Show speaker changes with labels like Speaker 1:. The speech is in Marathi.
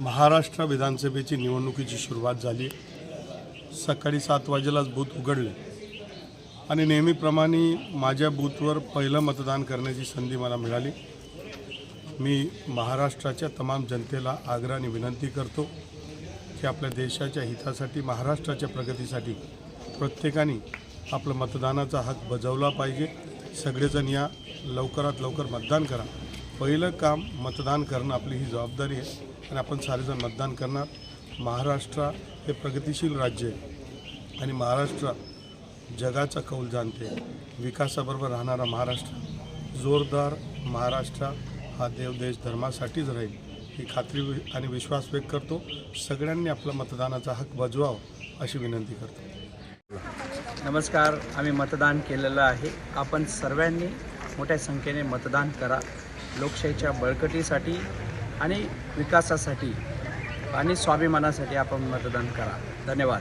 Speaker 1: महाराष्ट्र विधानसभेची निवडणुकीची सुरुवात झाली. सकाळी सात वाजेलाच बूथ उघडले. आणि नेहमीप्रमाणे माझ्या बूथवर पहिलं मतदान करण्याची संधी मला मिळाली. मी महाराष्ट्राच्या तमाम जनतेला आग्रहाने विनंती करतो की आपल्या देशाच्या हितासाठी महाराष्ट्राच्या प्रगतीसाठी प्रत्येकाने आपलं मतदानाचा हक बजावला पाहिजे. सगळेजण या लवकरात लवकर मतदान करा. पहिलं काम मतदान करणं आपली ही जबाबदारी आहे. आणि आपण सारेजण मतदान करणार. महाराष्ट्र हे प्रगतिशील राज्य आहे. आणि महाराष्ट्र जगाचा कौल जाणते. विकासाबरोबर राहणारा महाराष्ट्र जोरदार महाराष्ट्र हा देव देश धर्मासाठीच राहील ही खात्री आणि विश्वास व्यक्त करतो. सगळ्यांनी आपला मतदानाचा हक बजवावा अशी विनंती करतो.
Speaker 2: नमस्कार आम्ही मतदान केलेलं आहे. आपण सर्वांनी मोठ्या संख्येने मतदान करा. लोकशाहीच्या बळकटीसाठी आणि विकासासाठी आणि स्वाभिमानासाठी आपण मतदान करा. धन्यवाद.